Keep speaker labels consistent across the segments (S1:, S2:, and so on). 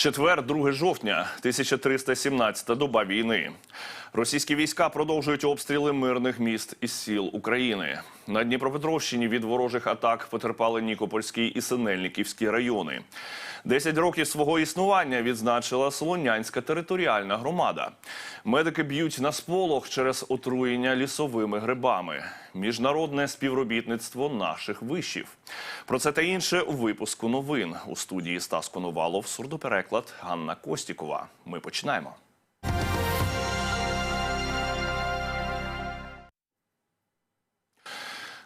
S1: Четвер, 2 жовтня, 1317 доба війни. Російські війська продовжують обстріли мирних міст і сіл України. На Дніпропетровщині від ворожих атак потерпали Нікопольський і Синельниківський райони. Десять років свого існування відзначила Солонянська територіальна громада. Медики б'ють на сполох через отруєння лісовими грибами. Міжнародне співробітництво наших вишів. Про це та інше у випуску новин у студії Стас Коновалов, сурдопереклад Ганна Костікова. Ми починаємо.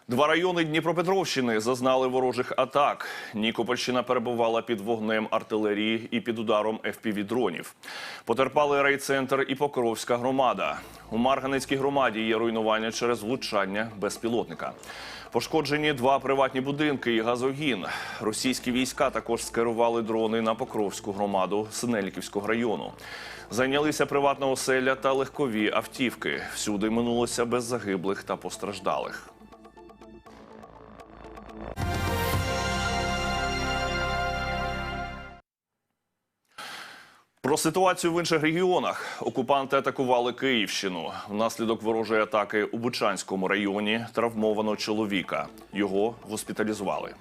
S1: Два райони Дніпропетровщини зазнали ворожих атак. Нікопольщина перебувала під вогнем артилерії і під ударом FPV-дронів. Потерпали райцентр і Покровська громада. У Марганецькій громаді є руйнування через влучання безпілотника. Пошкоджені два приватні будинки і газогін. Російські війська також скерували дрони на Покровську громаду Синельниківського району. Зайнялися приватна оселя та легкові автівки. Всюди минулося без загиблих та постраждалих. Про ситуацію в інших регіонах окупанти атакували Київщину. Внаслідок ворожої атаки у Бучанському районі травмовано чоловіка. Його госпіталізували.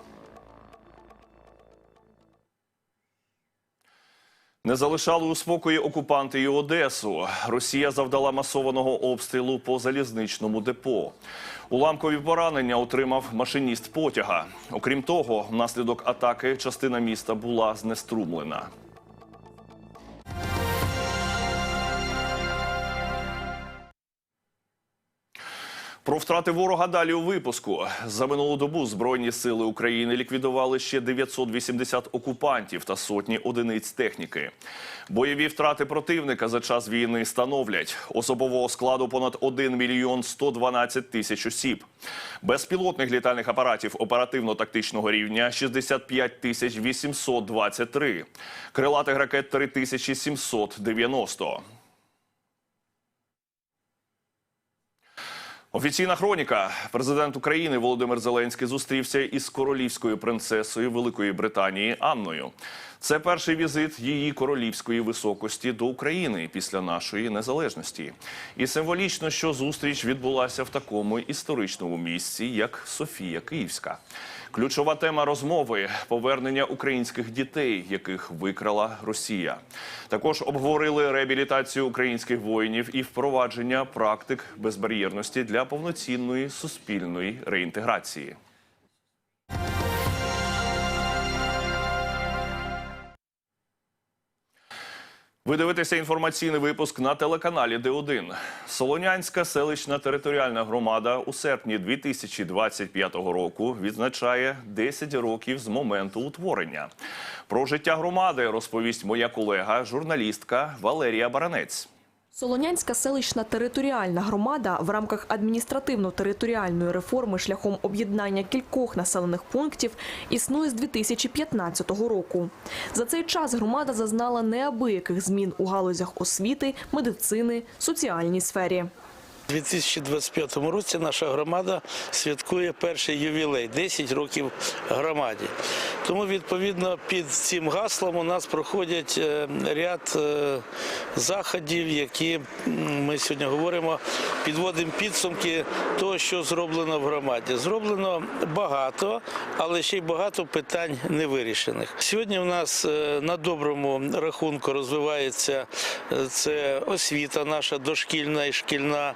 S1: Не залишали у спокої окупанти і Одесу. Росія завдала масованого обстрілу по залізничному депо. Уламкові поранення отримав машиніст потяга. Окрім того, внаслідок атаки частина міста була знеструмлена. Про втрати ворога далі у випуску. За минулу добу Збройні сили України ліквідували ще 980 окупантів та сотні одиниць техніки. Бойові втрати противника за час війни становлять особового складу понад 1 мільйон 112 тисяч осіб. Безпілотних літальних апаратів оперативно-тактичного рівня 65 тисяч 823. Крилатих ракет 3790. Офіційна хроніка. Президент України Володимир Зеленський зустрівся із королівською принцесою Великої Британії Анною. Це перший візит її королівської високості до України після нашої незалежності. І символічно, що зустріч відбулася в такому історичному місці, як Софія Київська. Ключова тема розмови повернення українських дітей, яких викрала Росія. Також обговорили реабілітацію українських воїнів і впровадження практик безбар'єрності для повноцінної суспільної реінтеграції. Ви дивитеся інформаційний випуск на телеканалі Д1. Солонянська селищна територіальна громада у серпні 2025 року відзначає 10 років з моменту утворення. Про життя громади розповість моя колега, журналістка Валерія Баранець.
S2: Солонянська селищна територіальна громада в рамках адміністративно-територіальної реформи шляхом об'єднання кількох населених пунктів існує з 2015 року. За цей час громада зазнала неабияких змін у галузях освіти, медицини, соціальній сфері.
S3: У 2025 році наша громада святкує перший ювілей 10 років громаді. Тому, відповідно, під цим гаслом у нас проходять е, ряд е, заходів, які ми сьогодні говоримо, підводимо підсумки того, що зроблено в громаді. Зроблено багато, але ще й багато питань не вирішених. Сьогодні у нас е, на доброму рахунку розвивається це освіта наша дошкільна і шкільна.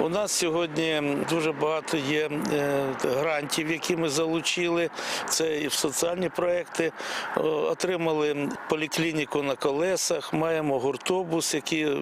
S3: У нас сьогодні дуже багато є е, грантів, які ми залучили. Це і в соціальні проекти. Отримали поліклініку на колесах, маємо гуртобус, який е,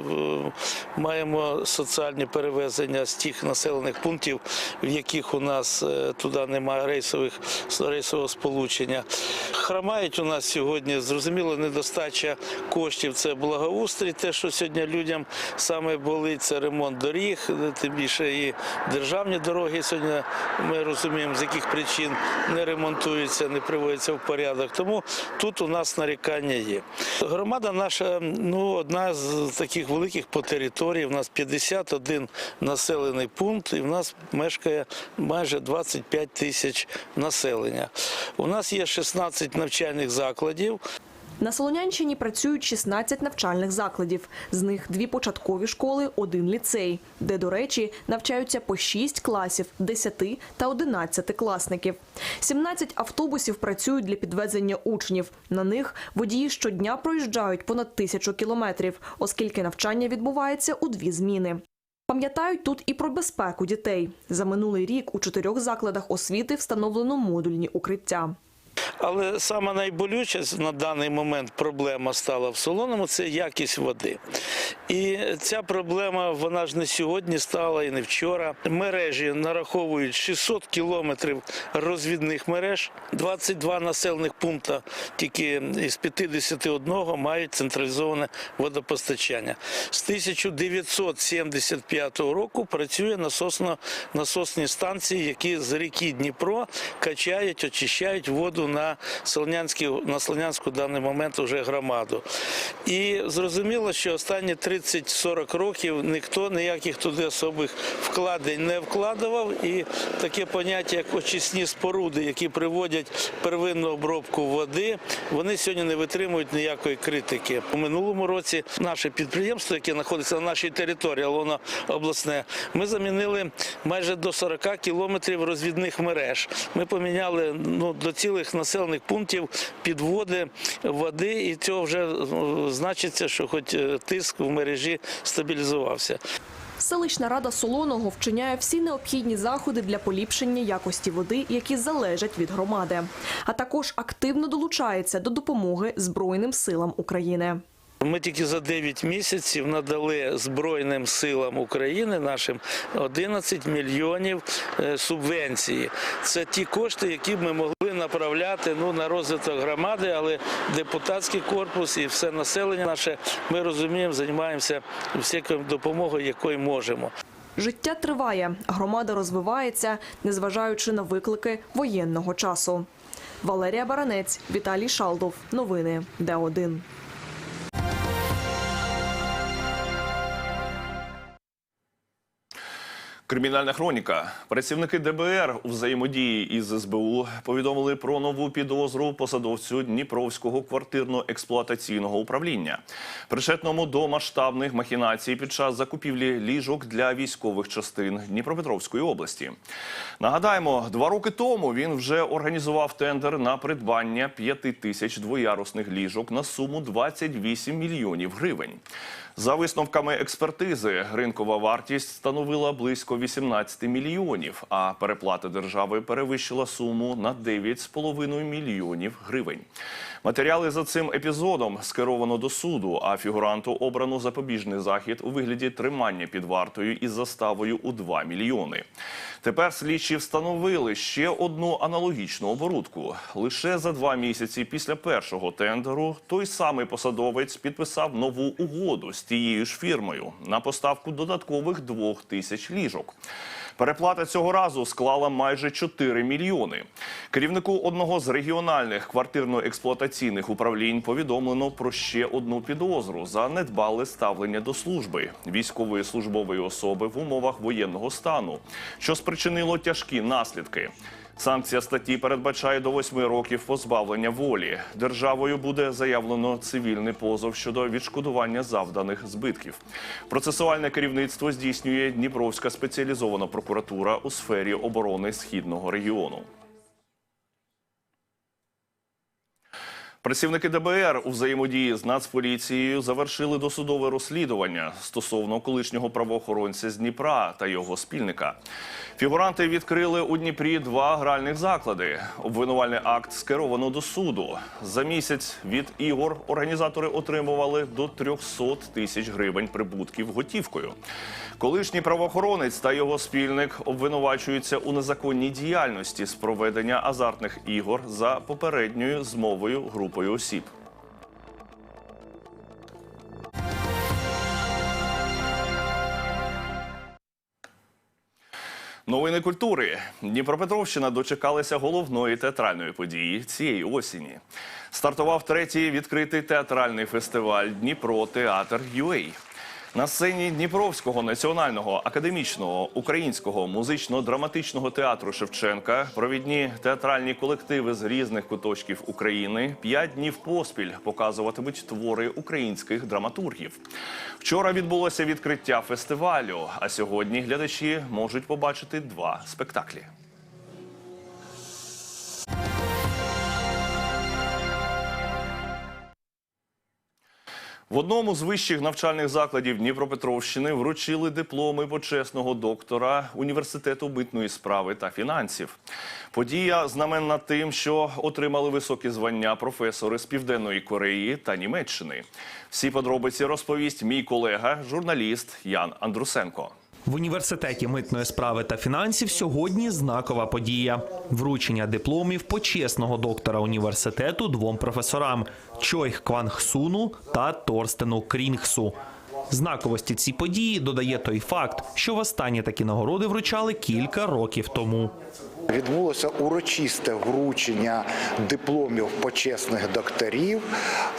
S3: маємо соціальні перевезення з тих населених пунктів, в яких у нас е, туди немає рейсових рейсового сполучення. Хромають у нас сьогодні, зрозуміло, недостача коштів. Це благоустрій, те, що сьогодні людям саме болить, це ремонт доріг, тим більше і державні дороги сьогодні ми розуміємо, з яких причин не ремонтуються, не приводяться в порядок. Тому тут у нас нарікання є. Громада наша ну, одна з таких великих по території. У нас 51 населений пункт, і в нас мешкає майже 25 тисяч населення. У нас є 16 навчальних закладів.
S2: На Солонянщині працюють 16 навчальних закладів. З них дві початкові школи, один ліцей, де, до речі, навчаються по 6 класів, 10 та 11 класників. 17 автобусів працюють для підвезення учнів. На них водії щодня проїжджають понад тисячу кілометрів, оскільки навчання відбувається у дві зміни. Пам'ятають тут і про безпеку дітей. За минулий рік у чотирьох закладах освіти встановлено модульні укриття.
S3: Але саме найболюча на даний момент проблема стала в солоному це якість води. І ця проблема вона ж не сьогодні стала і не вчора. Мережі нараховують 600 кілометрів розвідних мереж, 22 населених пункта тільки із 51 мають централізоване водопостачання. З 1975 року працює насосно насосні станції, які з ріки Дніпро качають, очищають воду на Солонянській, на Солонянську в даний момент вже громаду. І зрозуміло, що останні 30-40 років ніхто ніяких туди особих вкладень не вкладував. І таке поняття, як очисні споруди, які приводять первинну обробку води, вони сьогодні не витримують ніякої критики. У минулому році наше підприємство, яке знаходиться на нашій території, але воно обласне, ми замінили майже до 40 кілометрів розвідних мереж. Ми поміняли ну, до цілих населених пунктів підводи води, і цього вже ну, значиться, що хоч е, тиск в мережі стабілізувався.
S2: Селищна рада Солоного вчиняє всі необхідні заходи для поліпшення якості води, які залежать від громади, а також активно долучається до допомоги Збройним силам України.
S3: Ми тільки за 9 місяців надали Збройним силам України нашим 11 мільйонів е, субвенції. Це ті кошти, які б ми могли направляти ну, на розвиток громади, але депутатський корпус і все населення наше, ми розуміємо, займаємося всякою допомогою, якою можемо.
S2: Життя триває, громада розвивається, незважаючи на виклики воєнного часу. Валерія Баранець, Віталій Шалдов. Новини Д1.
S1: Кримінальна хроніка. Працівники ДБР у взаємодії із СБУ повідомили про нову підозру посадовцю Дніпровського квартирно-експлуатаційного управління, причетному до масштабних махінацій під час закупівлі ліжок для військових частин Дніпропетровської області. Нагадаємо, два роки тому він вже організував тендер на придбання п'яти тисяч двоярусних ліжок на суму 28 мільйонів гривень. За висновками експертизи, ринкова вартість становила близько 18 мільйонів, а переплата держави перевищила суму на 9,5 мільйонів гривень. Матеріали за цим епізодом скеровано до суду, а фігуранту обрано запобіжний захід у вигляді тримання під вартою із заставою у 2 мільйони. Тепер слідчі встановили ще одну аналогічну оборудку. Лише за два місяці після першого тендеру той самий посадовець підписав нову угоду з тією ж фірмою на поставку додаткових двох тисяч ліжок. Переплата цього разу склала майже 4 мільйони. Керівнику одного з регіональних квартирно-експлуатаційних управлінь повідомлено про ще одну підозру за недбале ставлення до служби військової службової особи в умовах воєнного стану, що спричинило тяжкі наслідки. Санкція статті передбачає до восьми років позбавлення волі. Державою буде заявлено цивільний позов щодо відшкодування завданих збитків. Процесуальне керівництво здійснює Дніпровська спеціалізована прокуратура у сфері оборони східного регіону. Працівники ДБР у взаємодії з Нацполіцією завершили досудове розслідування стосовно колишнього правоохоронця з Дніпра та його спільника. Фігуранти відкрили у Дніпрі два гральних заклади. Обвинувальний акт скеровано до суду. За місяць від ігор організатори отримували до 300 тисяч гривень прибутків готівкою. Колишній правоохоронець та його спільник обвинувачуються у незаконній діяльності з проведення азартних ігор за попередньою змовою групою осіб. Новини культури. Дніпропетровщина дочекалася головної театральної події цієї осені. Стартував третій відкритий театральний фестиваль Дніпро Театр UA. На сцені Дніпровського національного академічного українського музично-драматичного театру Шевченка провідні театральні колективи з різних куточків України п'ять днів поспіль показуватимуть твори українських драматургів. Вчора відбулося відкриття фестивалю, а сьогодні глядачі можуть побачити два спектаклі. В одному з вищих навчальних закладів Дніпропетровщини вручили дипломи почесного доктора університету митної справи та фінансів. Подія знаменна тим, що отримали високі звання професори з Південної Кореї та Німеччини. Всі подробиці розповість мій колега, журналіст Ян Андрусенко.
S4: В університеті митної справи та фінансів сьогодні знакова подія: вручення дипломів почесного доктора університету двом професорам Чойх Квангсуну та Торстену Крінгсу. Знаковості ці події додає той факт, що востаннє такі нагороди вручали кілька років тому.
S5: Відбулося урочисте вручення дипломів почесних докторів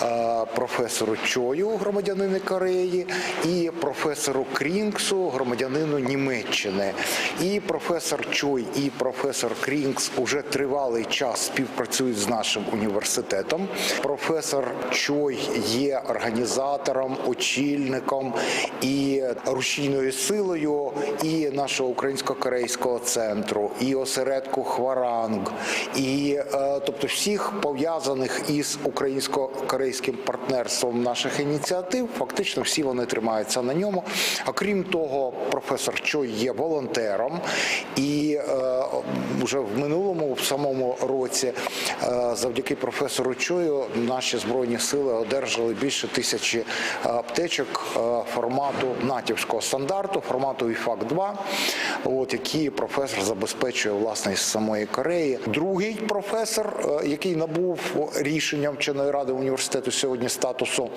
S5: е, професору Чою, громадянину Кореї, і професору Крінгсу, громадянину Німеччини. І професор Чой, і професор Крінгс уже тривалий час співпрацюють з нашим університетом. Професор Чой є організатором, очільником і рушійною силою і нашого українсько-корейського центру, і осередку Хваранг, і е, тобто всіх пов'язаних із українсько-корейським партнерством наших ініціатив, фактично всі вони тримаються на ньому. А крім того, професор Чой є волонтером, і е, вже в минулому, в самому році, е, завдяки професору Чою, наші збройні сили одержали більше тисячі аптечок формату натівського стандарту, формату ІФАК 2 от які професор забезпечує власне із самої Кореї. Другий професор, е, який набув рішенням вченої ради університету сьогодні статусу.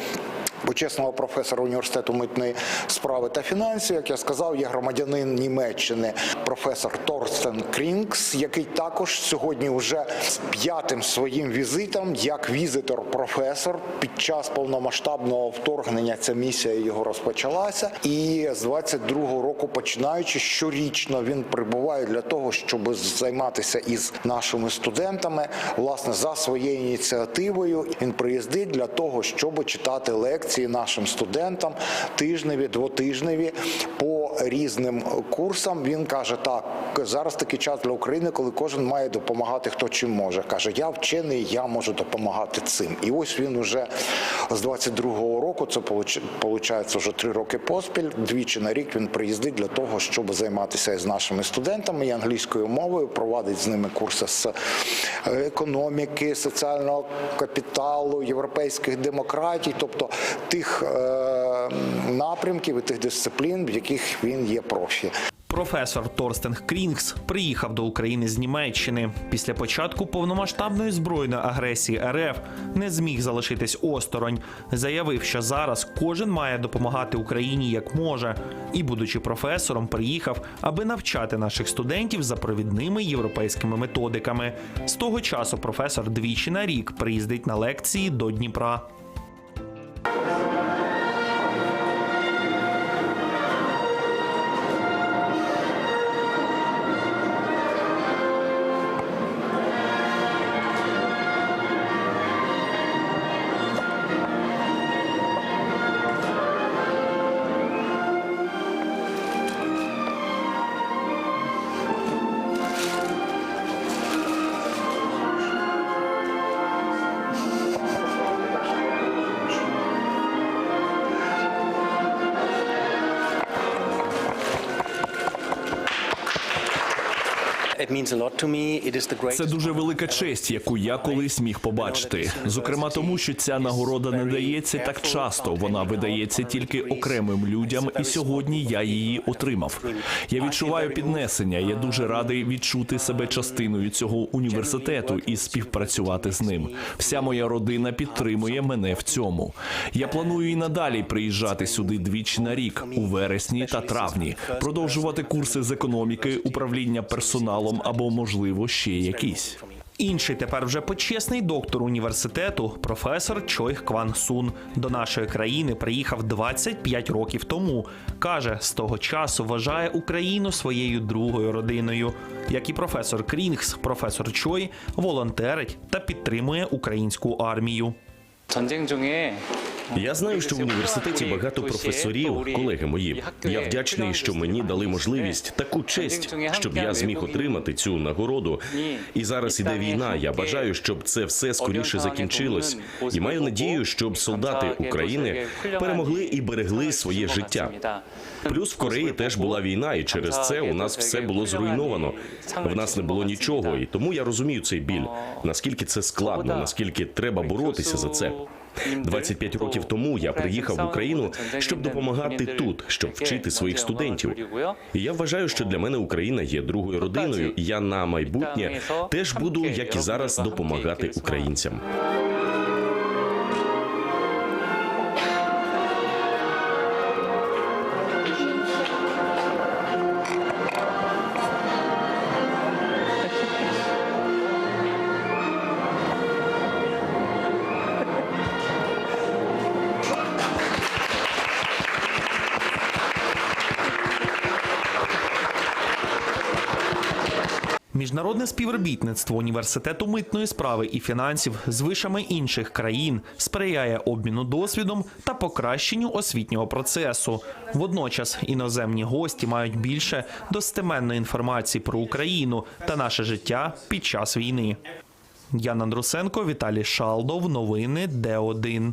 S5: Почесного професора університету митної справи та фінансів, як я сказав, є громадянин Німеччини, професор Торстен Крінгс, який також сьогодні вже з п'ятим своїм візитом, як візитор-професор, під час повномасштабного вторгнення ця місія його розпочалася. І з 22-го року, починаючи щорічно, він прибуває для того, щоб займатися із нашими студентами. Власне, за своєю ініціативою він приїздить для того, щоб читати лекції нашим студентам тижневі, двотижневі по різним курсам. Він каже: так, зараз такий час для України, коли кожен має допомагати хто чим може. каже: Я вчений, я можу допомагати цим. І ось він уже з 22-го року, це виходить вже три роки поспіль. Двічі на рік він приїздить для того, щоб займатися із нашими студентами і англійською мовою, провадить з ними курси з економіки, соціального капіталу, європейських демократій, тобто тих е, напрямків і тих дисциплін, в яких він є профі.
S4: Професор Торстен Крінгс приїхав до України з Німеччини. Після початку повномасштабної збройної агресії РФ не зміг залишитись осторонь. Заявив, що зараз кожен має допомагати Україні як може, і, будучи професором, приїхав, аби навчати наших студентів за провідними європейськими методиками. З того часу професор двічі на рік приїздить на лекції до Дніпра.
S6: Це дуже велика честь, яку я колись міг побачити. Зокрема, тому що ця нагорода не дається так часто. Вона видається тільки окремим людям, і сьогодні я її отримав. Я відчуваю піднесення. Я дуже радий відчути себе частиною цього університету і співпрацювати з ним. Вся моя родина підтримує мене в цьому. Я планую і надалі приїжджати сюди двічі на рік у вересні та травні, продовжувати курси з економіки, управління персоналом або можливо ще якісь.
S4: Інший тепер вже почесний доктор університету, професор Чой Кван Сун. До нашої країни приїхав 25 років тому. Каже, з того часу вважає Україну своєю другою родиною. Як і професор Крінгс, професор Чой волонтерить та підтримує українську армію.
S7: 전쟁 중에
S8: я знаю, що в університеті багато професорів, колеги мої. Я вдячний, що мені дали можливість таку честь, щоб я зміг отримати цю нагороду. І зараз іде війна. Я бажаю, щоб це все скоріше закінчилось. І маю надію, щоб солдати України перемогли і берегли своє життя. Плюс в Кореї теж була війна, і через це у нас все було зруйновано. В нас не було нічого, і тому я розумію цей біль. Наскільки це складно, наскільки треба боротися за це. 25 років тому я приїхав в Україну, щоб допомагати тут, щоб вчити своїх студентів. І я вважаю, що для мене Україна є другою родиною. і Я на майбутнє теж буду, як і зараз, допомагати українцям.
S4: Міжнародне співробітництво університету митної справи і фінансів з вишами інших країн сприяє обміну досвідом та покращенню освітнього процесу. Водночас іноземні гості мають більше достеменної інформації про Україну та наше життя під час війни. Ян Андрусенко, Віталій Шалдов. Новини Д1.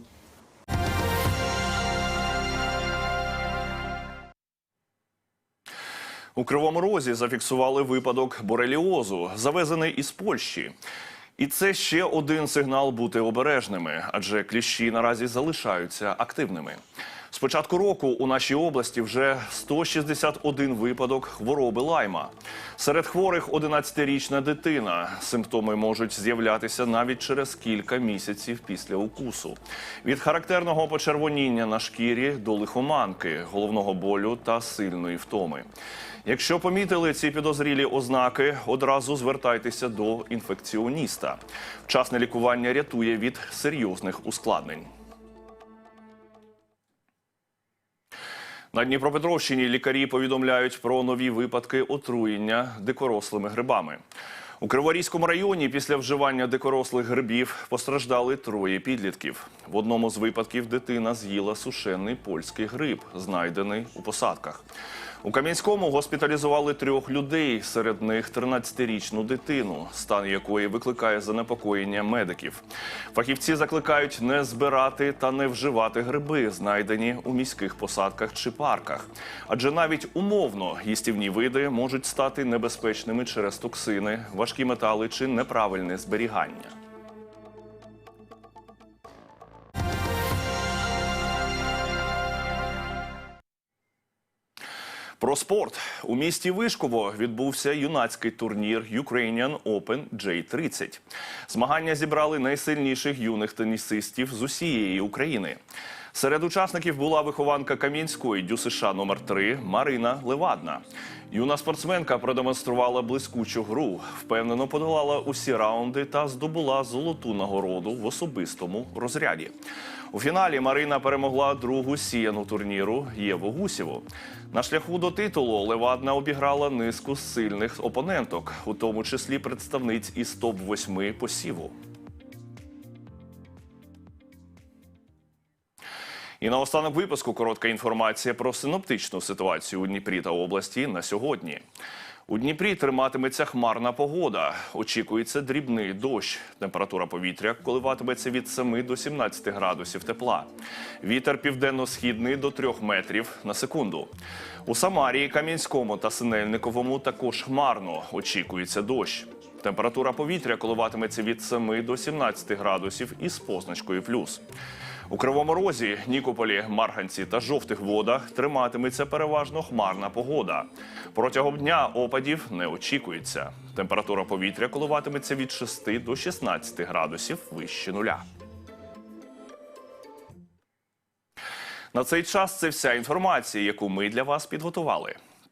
S1: У Кривому Розі зафіксували випадок бореліозу, завезений із Польщі. І це ще один сигнал бути обережними, адже кліщі наразі залишаються активними. З початку року у нашій області вже 161 випадок хвороби лайма. Серед хворих 11-річна дитина. Симптоми можуть з'являтися навіть через кілька місяців після укусу. Від характерного почервоніння на шкірі до лихоманки, головного болю та сильної втоми. Якщо помітили ці підозрілі ознаки, одразу звертайтеся до інфекціоніста. Вчасне лікування рятує від серйозних ускладнень. На Дніпропетровщині лікарі повідомляють про нові випадки отруєння дикорослими грибами. У Криворізькому районі після вживання дикорослих грибів постраждали троє підлітків. В одному з випадків дитина з'їла сушений польський гриб, знайдений у посадках. У Кам'янському госпіталізували трьох людей, серед них 13-річну дитину, стан якої викликає занепокоєння медиків. Фахівці закликають не збирати та не вживати гриби, знайдені у міських посадках чи парках. Адже навіть умовно їстівні види можуть стати небезпечними через токсини, важкі метали чи неправильне зберігання. Про спорт у місті Вишково відбувся юнацький турнір Ukrainian Open J30. Змагання зібрали найсильніших юних тенісистів з усієї України. Серед учасників була вихованка Кам'янської ДЮСШ номер 3 Марина Левадна. Юна спортсменка продемонструвала блискучу гру, впевнено подолала усі раунди та здобула золоту нагороду в особистому розряді. У фіналі Марина перемогла другу сіяну турніру Єву Гусєву. На шляху до титулу Левадна обіграла низку сильних опоненток, у тому числі представниць із топ-8 посіву. І наостанок випуску коротка інформація про синоптичну ситуацію у Дніпрі та області на сьогодні. У Дніпрі триматиметься хмарна погода. Очікується дрібний дощ. Температура повітря коливатиметься від 7 до 17 градусів тепла. Вітер південно-східний до 3 метрів на секунду. У Самарії, Кам'янському та Синельниковому також хмарно. Очікується дощ. Температура повітря коливатиметься від 7 до 17 градусів із позначкою плюс. У Кривому Розі, Нікополі, Марганці та жовтих водах триматиметься переважно хмарна погода. Протягом дня опадів не очікується. Температура повітря коливатиметься від 6 до 16 градусів вище нуля. На цей час це вся інформація, яку ми для вас підготували.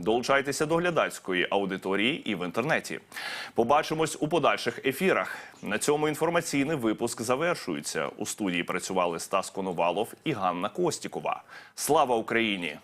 S1: Долучайтеся до глядацької аудиторії і в інтернеті. Побачимось у подальших ефірах. На цьому інформаційний випуск завершується. У студії працювали Стас Коновалов і Ганна Костікова. Слава Україні!